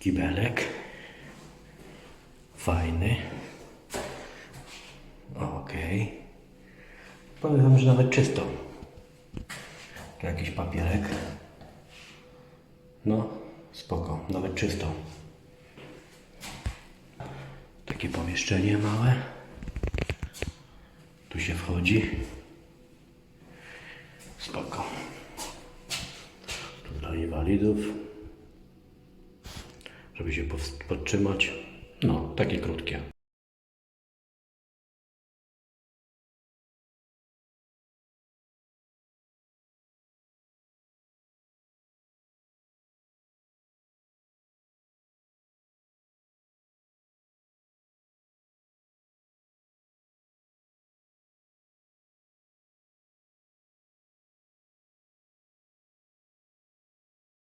Kibelek. Fajny. Okej. Powiem że nawet czysto. Tu jakiś papierek. No, spoko, nawet czysto. Takie pomieszczenie małe. Tu się wchodzi. Spoko. Tu dla inwalidów. Żeby się podtrzymać. No, takie krótkie.